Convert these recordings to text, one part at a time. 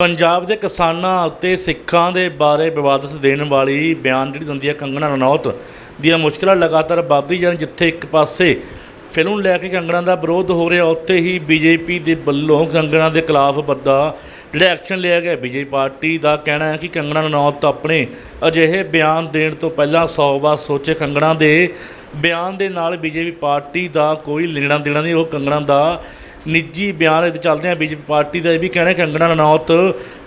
ਪੰਜਾਬ ਦੇ ਕਿਸਾਨਾਂ ਅਤੇ ਸਿੱਖਾਂ ਦੇ ਬਾਰੇ ਵਿਵਾਦਤ ਦੇਣ ਵਾਲੀ ਬਿਆਨ ਜਿਹੜੀ ਦਿੰਦੀ ਹੈ ਕੰਗਣਾ ਰਣੌਤ ਦੀਆਂ ਮੁਸ਼ਕਲਾਂ ਲਗਾਤਾਰ ਵੱਧਦੀ ਜਾਣ, ਜਿੱਥੇ ਇੱਕ ਪਾਸੇ ਫਿਲਮ ਲੈ ਕੇ ਕੰਗਣਾ ਦਾ ਵਿਰੋਧ ਹੋ ਰਿਹਾ, ਉੱਥੇ ਹੀ ਬੀਜੇਪੀ ਦੇ ਵੱਲੋਂ ਕੰਗਣਾ ਦੇ ਖਿਲਾਫ ਵੱਡਾ ਜਿਹੜਾ ਐਕਸ਼ਨ ਲਿਆ ਗਿਆ। ਬੀਜੇਪੀ ਪਾਰਟੀ ਦਾ ਕਹਿਣਾ ਹੈ ਕਿ ਕੰਗਣਾ ਰਣੌਤ ਆਪਣੇ ਅਜਿਹੇ ਬਿਆਨ ਦੇਣ ਤੋਂ ਪਹਿਲਾਂ 100 ਵਾਰ ਸੋਚੇ। ਕੰਗਣਾ ਦੇ ਬਿਆਨ ਦੇ ਨਾਲ ਬੀਜੇਪੀ ਪਾਰਟੀ ਦਾ ਕੋਈ ਲੈਣਾ ਦੇਣਾ ਨਹੀਂ, ਉਹ ਕੰਗਣਾ ਦਾ ਨਿੱਜੀ ਬਿਆਨ ਇਹਦੇ ਚੱਲਦੇ ਆ ਬੀਜੇਪੀ ਪਾਰਟੀ ਦਾ ਇਹ ਵੀ ਕਹਿਣਾ ਕਿ ਕੰਗਣਾ ਰਣੌਤ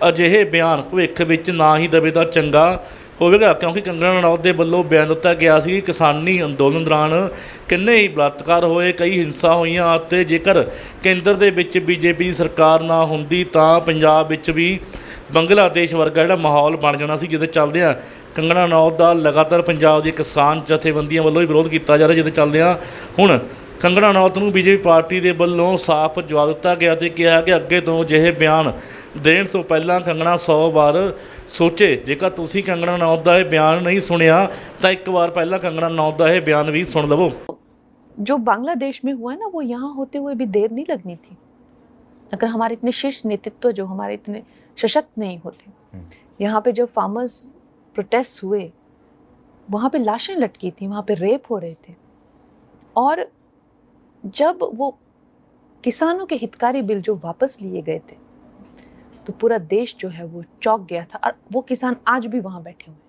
ਅਜਿਹੇ ਬਿਆਨ ਭਵਿੱਖ ਵਿੱਚ ਨਾ ਹੀ ਦਵੇ ਤਾਂ ਚੰਗਾ ਹੋਵੇਗਾ, ਕਿਉਂਕਿ ਕੰਗਣਾ ਰਣੌਤ ਦੇ ਵੱਲੋਂ ਬਿਆਨ ਦਿੱਤਾ ਗਿਆ ਸੀ ਕਿ ਕਿਸਾਨੀ ਅੰਦੋਲਨ ਦੌਰਾਨ ਕਿੰਨੇ ਹੀ ਬਲਾਤਕਾਰ ਹੋਏ, ਕਈ ਹਿੰਸਾ ਹੋਈਆਂ ਅਤੇ ਜੇਕਰ ਕੇਂਦਰ ਦੇ ਵਿੱਚ ਬੀਜੇਪੀ ਦੀ ਸਰਕਾਰ ਨਾ ਹੁੰਦੀ ਤਾਂ ਪੰਜਾਬ ਵਿੱਚ ਵੀ ਬੰਗਲਾਦੇਸ਼ ਵਰਗਾ ਜਿਹੜਾ ਮਾਹੌਲ ਬਣ ਜਾਣਾ ਸੀ, ਜਿਹਦੇ ਚੱਲਦੇ ਆ ਕੰਗਣਾ ਰਣੌਤ ਦਾ ਲਗਾਤਾਰ ਪੰਜਾਬ ਦੀ ਕਿਸਾਨ ਜਥੇਬੰਦੀਆਂ ਵੱਲੋਂ ਹੀ ਵਿਰੋਧ ਕੀਤਾ ਜਾ ਰਿਹਾ, ਜਿਹਦੇ ਚੱਲਦੇ ਆ ਹੁਣ ਕੰਗਣਾ ਰਣੌਤ ਨੂੰ ਬੀਜੇਪੀ ਪਾਰਟੀ ਦੇ ਵੱਲੋਂ ਸਾਫ਼ ਜਵਾਬ ਦਿੱਤਾ ਗਿਆ ਤੇ ਕਿਹਾ ਕਿ ਅੱਗੇ ਤੋਂ ਅਜਿਹੇ ਬਿਆਨ ਦੇਣ ਤੋਂ ਪਹਿਲਾਂ ਕੰਗਣਾ 100 ਵਾਰ ਸੋਚੇ ਜੇਕਰ ਤੁਸੀਂ ਕੰਗਣਾ ਰਣੌਤ ਦਾ ਇਹ ਬਿਆਨ ਨਹੀਂ ਸੁਣਿਆ ਤਾਂ ਇੱਕ ਵਾਰ ਪਹਿਲਾਂ ਕੰਗਣਾ ਰਣੌਤ ਦਾ ਇਹ ਬਿਆਨ ਵੀ ਸੁਣ ਲਵੋ जो बांग्लादेश में हुआ ना वो यहाँ होते हुए भी देर नहीं लगनी थी अगर हमारे इतने शीर्ष नेतृत्व जो हमारे इतने सशक्त नहीं होते यहाँ पे जो फार्मर्स प्रोटेस्ट हुए वहाँ पे लाशें लटकी थी वहाँ पे रेप हो रहे थे और जब वो किसानों के हितकारी बिल जो वापस लिए गए थे तो पूरा देश जो है वो चौक गया था और वो किसान आज भी वहाँ बैठे हुए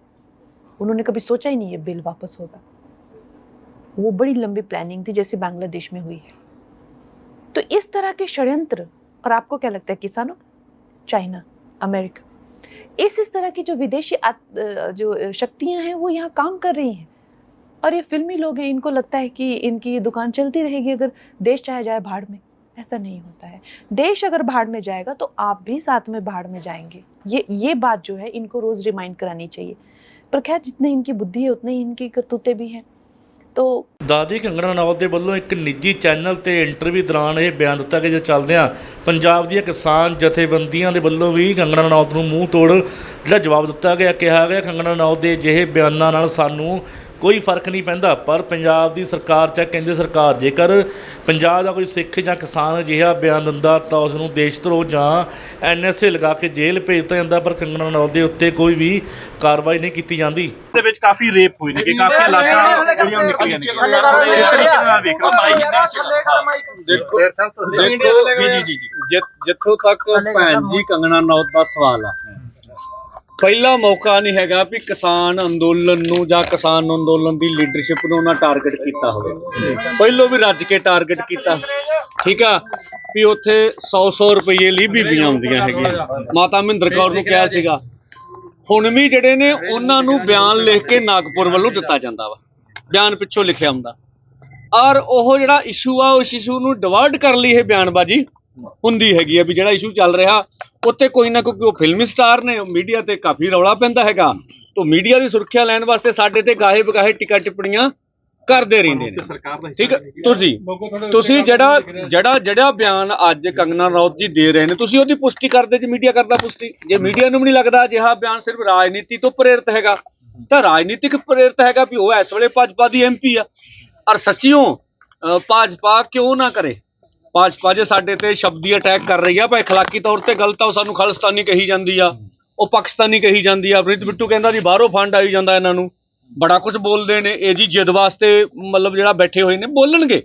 उन्होंने कभी सोचा ही नहीं ये बिल वापस होगा। वो बड़ी लंबी प्लानिंग थी, जैसे बांग्लादेश में हुई है। तो इस तरह के षड्यंत्र, और आपको क्या लगता है किसानों? China, America. इस इस तरह की जो विदेशी जो शक्तियाँ हैं, वो यहाँ काम कर रही हैं। और ये फिल्मी लोग हैं इनको लगता है कि इनकी ये दुकान चलती रहेगी अगर देश चाहे जाए भाड़ में ऐसा नहीं होता है देश अगर भाड़ में जाएगा तो आप भी साथ में भाड़ में जाएंगे ये ये बात जो है इनको रोज़ रिमाइंड करानी चाहिए पर खैर जितनी इनकी बुद्धि है उतनी ही इनकी करतूतें भी हैं तो ਦਾਦੀ ਕੰਗਣਾ ਰਣੌਤ ਦੇ ਵੱਲੋਂ ਇੱਕ ਨਿੱਜੀ ਚੈਨਲ ਤੇ ਇੰਟਰਵਿਊ ਦੌਰਾਨ ਇਹ ਬਿਆਨ ਦਿੱਤਾ ਕਿ ਜੇ ਚੱਲਦੇ ਆ ਪੰਜਾਬ ਦੀਆਂ ਕਿਸਾਨ ਜਥੇਬੰਦੀਆਂ ਦੇ ਵੱਲੋਂ ਵੀ ਕੰਗਣਾ ਰਣੌਤ ਨੂੰ ਮੂੰਹ ਤੋੜ ਜਿਹੜਾ ਜਵਾਬ ਦਿੱਤਾ ਗਿਆ ਕਿਹਾ ਗਿਆ ਕੰਗਣਾ ਰਣੌਤ ਦੇ ਅਜਿਹੇ ਬਿਆਨਾਂ ਨਾਲ ਸਾਨੂੰ ਕੋਈ ਫ਼ਰਕ ਨਹੀਂ ਪੈਂਦਾ ਪਰ ਪੰਜਾਬ ਦੀ ਸਰਕਾਰ ਚਾਹੇ ਕੇਂਦਰ ਸਰਕਾਰ ਜੇਕਰ ਪੰਜਾਬ ਦਾ ਕੋਈ ਸਿੱਖ ਜਾਂ ਕਿਸਾਨ ਅਜਿਹਾ ਬਿਆਨ ਦਿੰਦਾ ਤਾਂ ਉਸ ਨੂੰ ਦੇਸ਼ ਧਰੋਹ ਜਾਂ ਐਨਐਸਏ ਲਗਾ ਕੇ ਜੇਲ੍ਹ ਭੇਜ ਦਿੱਤਾ ਜਾਂਦਾ ਪਰ ਕੰਗਣਾ ਰਣੌਤ ਦੇ ਉੱਤੇ ਕੋਈ ਵੀ ਕਾਰਵਾਈ ਨਹੀਂ ਕੀਤੀ ਜਾਂਦੀ। ਦੇ ਵਿੱਚ ਕਾਫੀ ਰੇਪ ਹੋਏ ਨੇ ਕਿ ਕਾਫੀ ਲਾਸ਼ਾਂ ਜਿਹੜੀਆਂ ਨਿਕਲੀਆਂ ਨੇ। ਇਸ ਤਰੀਕੇ ਨਾਲ ਵੇਖ ਲਓ ਦੇਖੋ ਜੀ ਜੀ ਜੀ ਜੀ ਜਿ- ਜਿੱਥੋਂ ਤੱਕ ਭੈਣ ਜੀ ਕੰਗਣਾ ਨੌਤ ਦਾ ਸਵਾਲ ਆ। ਪਹਿਲਾ ਮੌਕਾ ਨਹੀਂ ਹੈਗਾ ਵੀ ਕਿਸਾਨ ਅੰਦੋਲਨ ਨੂੰ ਜਾਂ ਕਿਸਾਨ ਅੰਦੋਲਨ ਦੀ ਲੀਡਰਸ਼ਿਪ ਨੂੰ ਉਹਨਾਂ ਟਾਰਗੇਟ ਕੀਤਾ ਹੋਵੇ। ਪਹਿਲੋਂ ਵੀ ਰੱਜ ਕੇ ਟਾਰਗੇਟ ਕੀਤਾ। ਠੀਕ ਆ? ਵੀ ਉੱਥੇ 100-100 ਰੁਪਏ ਲਈ ਬੀਬੀਆਂ ਆਉਂਦੀਆਂ ਹੈਗੀਆਂ। ਮਾਤਾ ਮਹਿੰਦਰ ਕੌਰ ਨੂੰ ਕਿਹਾ ਸੀਗਾ, ਹੁਣ ਵੀ ਜਿਹੜੇ ਨੇ ਉਹਨਾਂ ਨੂੰ ਬਿਆਨ ਲਿਖ ਕੇ ਨਾਗਪੁਰ ਵੱਲੋਂ ਦਿੱਤਾ ਜਾਂਦਾ ਵਾ। ਬਿਆਨ ਪਿੱਛੋਂ ਲਿਖਿਆ ਹੁੰਦਾ। ਔਰ ਉਹ ਜਿਹੜਾ ਇਸ਼ੂ ਆ, ਉਸ ਇਸ਼ੂ ਨੂੰ ਡਿਵਰਟ ਕਰਨ ਲਈ ਇਹ ਬਿਆਨਬਾਜ਼ੀ ਹੁੰਦੀ ਹੈਗੀ ਆ ਵੀ ਜਿਹੜਾ ਇਸ਼ੂ ਚੱਲ ਰਿਹਾ ਉੱਤੇ ਕੋਈ ਨਾ ਕੋਈ ਉਹ ਫਿਲਮੀ ਸਟਾਰ ਨੇ ਮੀਡੀਆ ਤੇ ਕਾਫੀ ਰੌਲਾ ਪੈਂਦਾ ਹੈਗਾ। ਤੋਂ ਮੀਡੀਆ ਦੀ ਸੁਰੱਖਿਆ ਲੈਣ ਵਾਸਤੇ ਸਾਡੇ ਤੇ ਗਾਹੇ ਬਗਾਹੇ ਟਿਕਾ ਟਿੱਪਣੀਆਂ ਕਰਦੇ ਰਹਿੰਦੇ ਨੇ। ਠੀਕ ਹੈ? ਤੁਸੀਂ ਤੁਸੀਂ ਜਿਹੜਾ ਜਿਹੜਾ ਜਿਹੜਾ ਬਿਆਨ ਅੱਜ ਕੰਗਨਾ ਰੌਤ ਜੀ ਦੇ ਰਹੇ ਨੇ ਤੁਸੀਂ ਉਹਦੀ ਪੁਸ਼ਟੀ ਕਰਦੇ ਜੇ ਮੀਡੀਆ ਕਰਦਾ ਪੁਸ਼ਟੀ। ਜੇ ਮੀਡੀਆ ਨੂੰ ਵੀ ਨਹੀਂ ਲੱਗਦਾ ਅਜਿਹਾ ਬਿਆਨ ਸਿਰਫ ਰਾਜਨੀਤੀ ਤੋਂ ਪ੍ਰੇਰਿਤ ਹੈਗਾ। ਤਾਂ ਰਾਜਨੀਤਿਕ ਪ੍ਰੇਰਿਤ ਹੈਗਾ ਵੀ ਉਹ ਇਸ ਵੇਲੇ ਭਾਜਪਾ ਦੀ ਐਮਪੀ ਆ। ਔਰ ਸੱਚੀਓ ਭਾਜਪਾ ਕਿਉਂ ਨਾ ਕਰੇ? ਭਾਜਪਾ ਜੇ ਸਾਡੇ ਤੇ ਸ਼ਬਦੀ ਅਟੈਕ ਕਰ ਰਹੀ ਆ ਭਾਈ ਖਲਾਕੀ ਤੌਰ ਤੇ ਗਲਤ ਆ, ਉਹ ਸਾਨੂੰ ਖਾਲਿਸਤਾਨੀ ਕਹੀ ਜਾਂਦੀ ਆ, ਉਹ ਪਾਕਿਸਤਾਨੀ ਕਹੀ ਜਾਂਦੀ ਆ, ਪ੍ਰੀਤ ਬਿੱਟੂ ਕਹਿੰਦਾ ਜੀ ਬਾਹਰੋਂ ਫੰਡ ਆਈ ਜਾਂਦਾ ਇਹਨਾਂ ਨੂੰ। ਬੜਾ ਕੁਝ ਬੋਲਦੇ ਨੇ, ਇਹ ਜੀ ਜਿੱਦ ਵਾਸਤੇ ਮਤਲਬ ਜਿਹੜਾ ਬੈਠੇ ਹੋਏ ਨੇ, ਬੋਲਣਗੇ।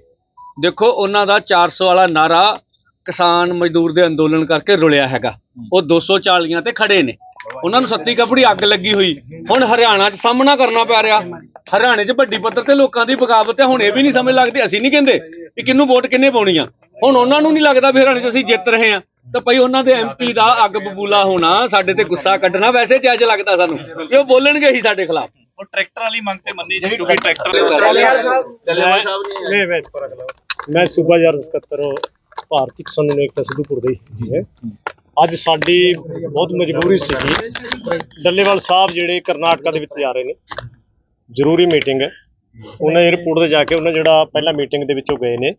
ਦੇਖੋ, ਉਹਨਾਂ ਦਾ 400 ਵਾਲਾ ਨਾਰਾ ਕਿਸਾਨ ਮਜ਼ਦੂਰ ਦੇ ਅੰਦੋਲਨ ਕਰਕੇ ਰੁਲਿਆ ਹੈਗਾ। ਉਹ 240 ਤੇ ਖੜੇ ਨੇ। ਉਹਨਾਂ ਨੂੰ ਸੱਤੀ ਕਪੜੀ ਅੱਗ ਲੱਗੀ ਹੋਈ। ਹੁਣ ਹਰਿਆਣਾ 'ਚ ਸਾਹਮਣਾ ਕਰਨਾ ਪੈ ਰਿਹਾ। ਹਰਿਆਣੇ 'ਚ ਵੱਡੀ ਪੱਧਰ ਤੇ ਲੋਕਾਂ ਦੀ ਬਗਾਵਤ ਹੈ, ਹੁਣ ਇਹ ਵੀ ਨਹੀਂ ਸਮਝ ਲੱਗਦੀ, ਅਸੀਂ ਨਹੀਂ ਕਹਿੰਦੇ ਕਿ ਕਿੰਨੂੰ ਵੋਟ ਕਿੰਨੇ ਪਾਉਣੀ ਆ। ਹੁਣ ਉਹਨਾਂ ਨੂੰ ਨਹੀਂ ਲੱਗਦਾ ਵੀ ਹਰਿਆਣੇ 'ਚ ਅਸੀਂ ਜਿੱਤ ਰਹੇ ਆ ਤਾਂ ਭਾਈ ਉਹਨਾਂ ਦੇ ਐਮਪੀ ਦਾ ਅੱਗ ਬਬੂਲਾ ਹੋਣਾ ਸਾਡੇ ਤੇ ਗੁੱਸਾ ਕੱਢਣਾ ਵੈਸੇ ਜਾਇਜ਼ ਲੱਗਦਾ ਸਾਨੂੰ ਕਿ ਉਹ ਬੋਲਣਗੇ ਹੀ ਸਾਡੇ ਖਿਲਾਫ। ਉਹ ਟਰੈਕਟਰ ਵਾਲੀ ਮੰਗ ਤੇ ਮੰਨੀ ਜੀ ਕਿਉਂਕਿ ਟਰੈਕਟਰ ਮੈਂ ਵਿੱਚ ਪਰ ਅਗਲਾ ਮੈਂ ਸੂਬਾ ਜਰ ਸਕੱਤਰ ਭਾਰਤੀ ਕਿਸਾਨ ਨੂੰ ਇੱਕ ਸਿੱਧੂਪੁਰ ਦੇ ਹੀ ਹੈ। ਅੱਜ ਸਾਡੀ ਬਹੁਤ ਮਜਬੂਰੀ ਸੀਗੀ। ਡੱਲੇਵਾਲ ਸਾਹਿਬ ਜਿਹੜੇ ਕਰਨਾਟਕਾ ਦੇ ਵਿੱਚ ਜਾ ਰਹੇ ਨੇ ਜ਼ਰੂਰੀ ਮੀਟਿੰਗ ਹੈ। ਉਹਨਾਂ 에어ਪੋਰਟ ਤੇ ਜਾ ਕੇ ਉਹਨਾਂ ਜਿਹੜਾ ਪਹਿਲਾ ਮੀਟਿੰਗ ਦੇ ਵਿੱਚੋਂ ਗਏ ਨੇ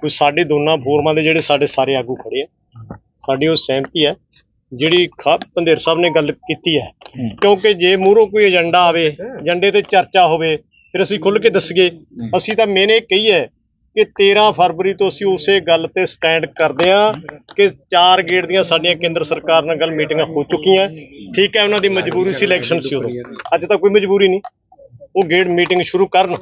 ਕੋਈ ਸਾਡੇ ਦੋਨਾਂ ਫੋਰਮਾਂ ਦੇ ਜਿਹੜੇ ਸਾਡੇ ਸਾਰੇ ਆਗੂ ਖੜੇ ਆ ਸਾਡੀ ਉਹ ਸਹਿਮਤੀ ਹੈ ਜਿਹੜੀ ਖਾ ਪੰਧੇਰ ਸਾਹਿਬ ਨੇ ਗੱਲ ਕੀਤੀ ਹੈ ਕਿਉਂਕਿ ਜੇ ਮੂਹਰੋਂ ਕੋਈ ਏਜੰਡਾ ਆਵੇ ਏਜੰਡੇ ਤੇ ਚਰਚਾ ਹੋਵੇ ਫਿਰ ਅਸੀਂ ਖੁੱਲ ਕੇ ਦੱਸੀਏ। ਅਸੀਂ ਤਾਂ ਮੈਨੇ ਕਹੀ ਹੈ ਕਿ 13 ਫਰਵਰੀ ਤੋਂ ਅਸੀਂ ਉਸੇ ਗੱਲ ਤੇ ਸਟੈਂਡ ਕਰਦੇ ਹਾਂ ਕਿ ਚਾਰ ਗੇਟ ਦੀਆਂ ਸਾਡੀਆਂ ਕੇਂਦਰ ਸਰਕਾਰ ਨਾਲ ਗੱਲ ਮੀਟਿੰਗਾਂ ਹੋ ਚੁੱਕੀਆਂ। ਠੀਕ ਹੈ ਉਹਨਾਂ ਦੀ ਮਜਬੂਰੀ ਸੀ ਇਲੈਕਸ਼ਨ ਸੀ ਉਦੋਂ। ਅੱਜ ਤਾਂ ਕੋਈ ਮਜਬੂਰੀ ਨਹੀਂ। ਉਹ ਗੇਟ ਮੀਟਿੰਗ ਸ਼ੁਰੂ ਕਰਨ।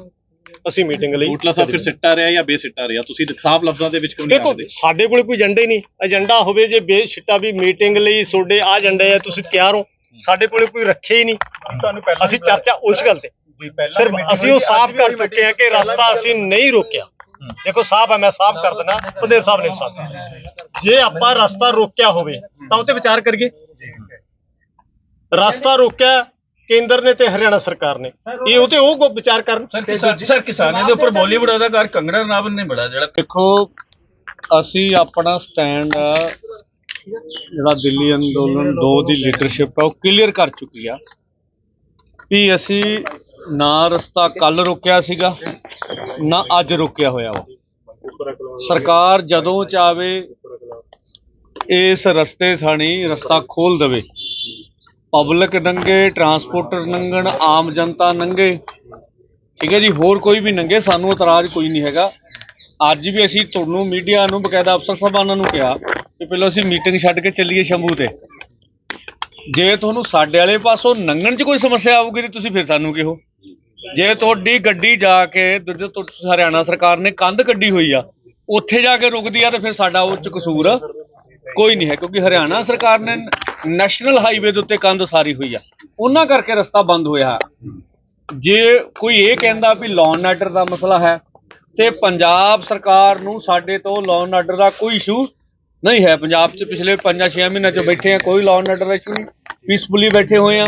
ਅਸੀਂ ਮੀਟਿੰਗ ਲਈ। ਕੋਟਲਾ ਸਾਹਿਬ ਫਿਰ ਸਿੱਟਾ ਰਿਹਾ ਜਾਂ ਬੇਸਿੱਟਾ ਰਿਹਾ? ਤੁਸੀਂ ਸਾਫ਼ ਲਫ਼ਜ਼ਾਂ ਦੇ ਵਿੱਚ ਕਿਉਂ ਨਹੀਂ ਦੇਖੋ ਆਖਦੇ ਸਾਡੇ ਕੋਲ ਕੋਈ ਏਜੰਡਾ ਹੀ ਨਹੀਂ। ਏਜੰਡਾ ਹੋਵੇ ਜੇ ਬੇਸ਼ਿੱਟਾ ਵੀ ਮੀਟਿੰਗ ਲਈ ਤੁਹਾਡੇ ਆ ਏਜੰਡੇ ਆ ਤੁਸੀਂ ਤਿਆਰ ਹੋ। ਸਾਡੇ ਕੋਲੇ ਕੋਈ ਰੱਖੇ ਹੀ ਨਹੀਂ। ਤੁਹਾਨੂੰ ਪਹਿਲਾਂ ਅਸੀਂ ਚਰਚਾ ਉਸ ਗੱਲ ਤੇ। ਸਿਰਫ ਅਸੀਂ ਉਹ ਸਾਫ਼ ਕਰ ਚੁੱਕੇ ਹਾਂ ਕਿ ਰਸਤਾ ਅਸੀਂ ਨਹੀਂ ਰੋਕਿਆ। ਦੇਖੋ ਸਾਫ਼ ਹੈ ਮੈਂ ਸਾਫ਼ ਕਰ ਦਿੰਦਾ ਪੰਦੇਰ ਸਾਹਿਬ ਨੇ ਸਾਫ਼ ਜੇ ਆਪਾਂ ਰਸਤਾ ਰੋਕਿਆ ਹੋਵੇ ਤਾਂ ਉੱਤੇ ਵਿਚਾਰ ਕਰੀਏ। ਰਸਤਾ ਰੋਕਿਆ ਕੇਂਦਰ ਨੇ ਤੇ ਹਰਿਆਣਾ ਸਰਕਾਰ ਨੇ। ਇਹ ਉਹ ਤੇ ਉਹ ਕੋ ਵਿਚਾਰ ਕਰਨ। ਸਰ ਕਿਸਾਨਾਂ ਦੇ ਉੱਪਰ ਬਾਲੀਵੁੱਡ ਅਦਾਕਾਰ ਕੰਗਣਾ ਰਣਾਵਤ ਨੇ ਬੜਾ ਜਿਹੜਾ ਦੇਖੋ ਅਸੀਂ ਆਪਣਾ ਸਟੈਂਡ ਜਿਹੜਾ ਦਿੱਲੀ ਅੰਦੋਲਨ 2 ਦੀ ਲੀਡਰਸ਼ਿਪ ਹੈ ਉਹ ਕਲੀਅਰ ਕਰ ਚੁੱਕੀ ਆ ਵੀ ਅਸੀਂ ਨਾ ਰਸਤਾ ਕੱਲ ਰੋਕਿਆ ਸੀਗਾ ਨਾ ਅੱਜ ਰੋਕਿਆ ਹੋਇਆ ਵਾ। ਸਰਕਾਰ ਜਦੋਂ ਚਾਵੇ ਇਸ ਰਸਤੇ ਥਾਣੀ ਰਸਤਾ ਖੋਲ ਦੇਵੇ। ਪਬਲਿਕ ਨੰਗੇ ਟਰਾਂਸਪੋਰਟਰ ਨੰਗਣ, ਆਮ ਜਨਤਾ ਨੰਗੇ। ਠੀਕ ਹੈ ਜੀ, ਹੋਰ ਕੋਈ ਵੀ ਨੰਗੇ, ਸਾਨੂੰ ਇਤਰਾਜ਼ ਕੋਈ ਨਹੀਂ ਹੈਗਾ। ਅੱਜ ਵੀ ਅਸੀਂ ਤੁਹਾਨੂੰ ਮੀਡੀਆ ਨੂੰ, ਬਕਾਇਦਾ ਅਫਸਰ ਸਾਹਿਬਾਨਾਂ ਨੂੰ ਕਿਹਾ ਕਿ ਪਹਿਲਾਂ ਅਸੀਂ ਮੀਟਿੰਗ ਛੱਡ ਕੇ ਚੱਲੀਏ ਸ਼ੰਭੂ ਤੇ। ਜੇ ਤੁਹਾਨੂੰ ਸਾਡੇ ਵਾਲੇ ਪਾਸੋਂ ਨੰਗਣ 'ਚ ਕੋਈ ਸਮੱਸਿਆ ਆਊਗੀ ਤੇ ਤੁਸੀਂ ਫਿਰ ਸਾਨੂੰ ਕਿਹੋ? ਜੇ ਤੁਹਾਡੀ ਗੱਡੀ ਜਾ ਕੇ, ਦੂਜੇ ਹਰਿਆਣਾ ਸਰਕਾਰ ਨੇ ਕੰਧ ਕੱਢੀ ਹੋਈ ਆ, ਉੱਥੇ ਜਾ ਕੇ ਰੁਕਦੀ ਆ ਤੇ ਫਿਰ ਸਾਡਾ ਉਹ 'ਚ ਕਸੂਰ ਕੋਈ ਨਹੀਂ ਹੈ, ਕਿਉਂਕਿ ਹਰਿਆਣਾ ਸਰਕਾਰ ਨੇ ਨੈਸ਼ਨਲ ਹਾਈਵੇ ਦੇ ਉੱਤੇ ਕੰਧ ਸਾਰੀ ਹੋਈ ਆ। ਉਹਨਾਂ ਕਰਕੇ ਰਸਤਾ ਬੰਦ ਹੋਇਆ। ਜੇ ਕੋਈ ਇਹ ਕਹਿੰਦਾ ਵੀ ਲਾਅ ਐਂਡ ਆਰਡਰ ਦਾ ਮਸਲਾ ਹੈ, ਤੇ ਪੰਜਾਬ ਸਰਕਾਰ ਨੂੰ ਸਾਡੇ ਤੋਂ ਲਾਅ ਆਰਡਰ ਦਾ ਕੋਈ ਇਸ਼ੂ ਨਹੀਂ ਹੈ। ਪੰਜਾਬ 'ਚ ਪਿਛਲੇ 5-6 ਮਹੀਨਿਆਂ 'ਚ ਬੈਠੇ ਆ, ਕੋਈ ਲਾਅ ਐਂਡ ਆਰਡਰ ਇਸ਼ੂ ਨਹੀਂ। ਪੀਸਫੁਲੀ ਬੈਠੇ ਹੋਏ ਆ।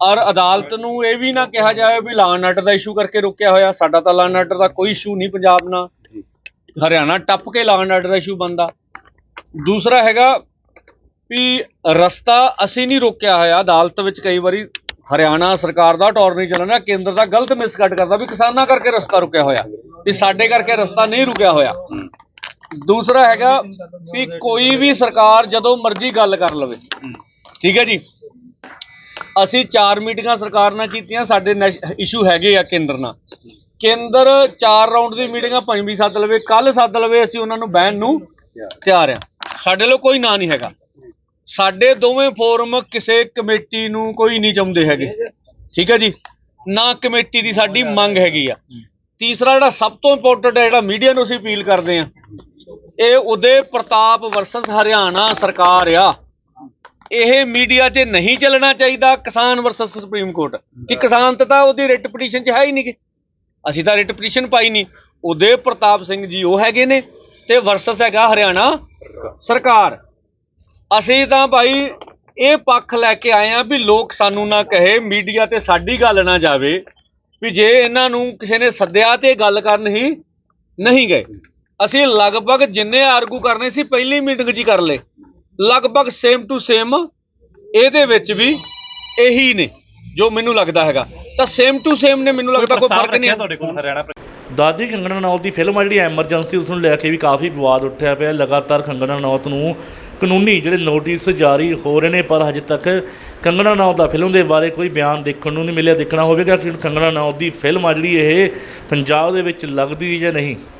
ਔਰ ਅਦਾਲਤ ਨੂੰ ਇਹ ਵੀ ਨਾ ਕਿਹਾ ਜਾਵੇ ਵੀ ਲਾਅ ਐਂਡ ਆਰਡਰ ਦਾ ਇਸ਼ੂ ਕਰਕੇ ਰੁਕਿਆ ਹੋਇਆ। ਸਾਡਾ ਤਾਂ ਲਾਅ ਐਂਡ ਆਰਡਰ ਦਾ ਕੋਈ ਇਸ਼ੂ ਨਹੀਂ ਪੰਜਾਬ ਨਾਲ। ਹਰਿਆਣਾ ਟੱਪ ਕੇ ਲਾਅ ਐਂਡ ਆਰਡਰ ਦਾ ਇਸ਼ੂ ਬੰਦਾ ਦੂਸਰਾ ਹੈਗਾ ਵੀ ਰਸਤਾ ਅਸੀਂ ਨਹੀਂ ਰੋਕਿਆ ਹੋਇਆ, ਅਦਾਲਤ ਵਿੱਚ ਕਈ ਵਾਰੀ ਹਰਿਆਣਾ ਸਰਕਾਰ ਦਾ ਟੌਰ ਨਹੀਂ ਚੱਲਣਾ ਕੇਂਦਰ ਦਾ ਗਲਤ ਮਿਸਗਾਈਡ ਕਰਦਾ ਵੀ ਕਿਸਾਨਾਂ ਕਰਕੇ ਰਸਤਾ ਰੁਕਿਆ ਹੋਇਆ, ਵੀ ਸਾਡੇ ਕਰਕੇ ਰਸਤਾ ਨਹੀਂ ਰੁਕਿਆ ਹੋਇਆ। ਦੂਸਰਾ ਹੈਗਾ ਵੀ ਕੋਈ ਵੀ ਸਰਕਾਰ ਜਦੋਂ ਮਰਜ਼ੀ ਗੱਲ ਕਰ ਲਵੇ। ਠੀਕ ਹੈ ਜੀ? ਅਸੀਂ ਚਾਰ ਮੀਟਿੰਗਾਂ ਸਰਕਾਰ ਨਾਲ ਕੀਤੀਆਂ, ਸਾਡੇ ਇਸ਼ੂ ਹੈਗੇ ਆ ਕੇਂਦਰ ਨਾਲ। ਕੇਂਦਰ ਚਾਰ ਰਾਉਂਡ ਦੀ ਮੀਟਿੰਗਾਂ ਪੰਜਵੀਂ ਸੱਦ ਲਵੇ ਕੱਲ ਸੱਦ ਲਵੇ, ਅਸੀਂ ਉਹਨਾਂ ਨੂੰ ਬਹਿਣ ਨੂੰ ਤਿਆਰ ਆ। ਸਾਡੇ ਲਈ ਕੋਈ ਨਾਂ ਨਹੀਂ ਹੈਗਾ। ਸਾਡੇ ਦੋਵੇਂ ਫੋਰਮ ਕਿਸੇ ਕਮੇਟੀ ਨੂੰ ਕੋਈ ਨਹੀਂ ਚਾਹੁੰਦੇ ਹੈਗੇ। ਠੀਕ ਹੈ ਜੀ? ਨਾ ਕਮੇਟੀ ਦੀ ਸਾਡੀ ਮੰਗ ਹੈਗੀ ਆ। ਤੀਸਰਾ ਜਿਹੜਾ ਸਭ ਤੋਂ ਇੰਪੋਰਟੈਂਟ ਹੈ, ਜਿਹੜਾ ਮੀਡੀਆ ਨੂੰ ਅਸੀਂ ਅਪੀਲ ਕਰਦੇ ਆ ਇਹ ਉਦੇ ਪ੍ਰਤਾਪ ਵਰਸਸ ਹਰਿਆਣਾ ਸਰਕਾਰ ਆ। ਇਹ ਮੀਡੀਆ 'ਚ ਨਹੀਂ ਚੱਲਣਾ ਚਾਹੀਦਾ ਕਿਸਾਨ ਵਰਸਸ ਸੁਪਰੀਮ ਕੋਰਟ। ਕਿ ਕਿਸਾਨ ਤਾਂ ਉਹਦੀ ਰਿਟ ਪਟੀਸ਼ਨ 'ਚ ਹੈ ਹੀ ਨਹੀਂ ਗੇ। ਅਸੀਂ ਤਾਂ ਰਿਟ ਪਟੀਸ਼ਨ ਪਾਈ ਨਹੀਂ। ਉਦੇ ਪ੍ਰਤਾਪ ਸਿੰਘ ਜੀ ਉਹ ਹੈਗੇ ਨੇ। ਤੇ ਵਰਸਸ ਹੈਗਾ ਹਰਿਆਣਾ ਸਰਕਾਰ। ਅਸੀਂ ਤਾਂ ਭਾਈ ਇਹ ਪੱਖ ਲੈ ਕੇ ਆਏ ਆ ਵੀ ਲੋਕ ਸਾਨੂੰ ਨਾ ਕਹੇ ਮੀਡੀਆ ਤੇ ਸਾਡੀ ਗੱਲ ਨਾ ਜਾਵੇ ਵੀ ਜੇ ਇਹਨਾਂ ਨੂੰ ਕਿਸੇ ਨੇ ਸੱਦਿਆ ਤੇ ਗੱਲ ਕਰਨ ਹੀ ਨਹੀਂ ਗਏ। ਅਸੀਂ ਲਗਭਗ ਜਿੰਨੇ ਆਰਗੂ ਕਰਨੇ ਸੀ ਪਹਿਲੀ ਮੀਟਿੰਗ 'ਚ ਹੀ ਕਰ ਲਏ। ਲਗਭਗ ਸੇਮ ਟੂ ਸੇਮ ਇਹਦੇ ਵਿੱਚ ਵੀ ਇਹੀ ਨੇ ਜੋ ਮੈਨੂੰ ਲੱਗਦਾ ਹੈਗਾ। ਤਾਂ ਸੇਮ ਟੂ ਸੇਮ ਨੇ ਮੈਨੂੰ ਲੱਗਦਾ ਕੋਈ ਫ਼ਰਕ ਨਹੀਂ ਹੈ ਤੁਹਾਡੇ ਕੋਲ ਹਰਿਆਣਾ ਦਾਦੀ ਕੰਗਣਾ ਰਣੌਤ ਦੀ ਫਿਲਮ ਆ ਜਿਹੜੀ ਐਮਰਜੈਂਸੀ ਉਸ ਨੂੰ ਲੈ ਕੇ ਵੀ ਕਾਫੀ ਵਿਵਾਦ ਉੱਠਿਆ ਪਿਆ। ਲਗਾਤਾਰ ਕੰਗਣਾ ਨੌਤ ਨੂੰ ਕਾਨੂੰਨੀ ਜਿਹੜੇ ਨੋਟਿਸ ਜਾਰੀ ਹੋ ਰਹੇ ਨੇ, ਪਰ ਹਜੇ ਤੱਕ ਕੰਗਣਾ ਨੌਤ ਦਾ ਫਿਲਮ ਦੇ ਬਾਰੇ ਕੋਈ ਬਿਆਨ ਦੇਖਣ ਨੂੰ ਨਹੀਂ ਮਿਲਿਆ। ਦੇਖਣਾ ਹੋਵੇਗਾ ਕਿ ਕੰਗਣਾ ਨੌਤ ਦੀ ਫਿਲਮ ਆ ਜਿਹੜੀ ਇਹ ਪੰਜਾਬ ਦੇ ਵਿੱਚ ਲੱਗਦੀ ਜਾਂ ਨਹੀਂ।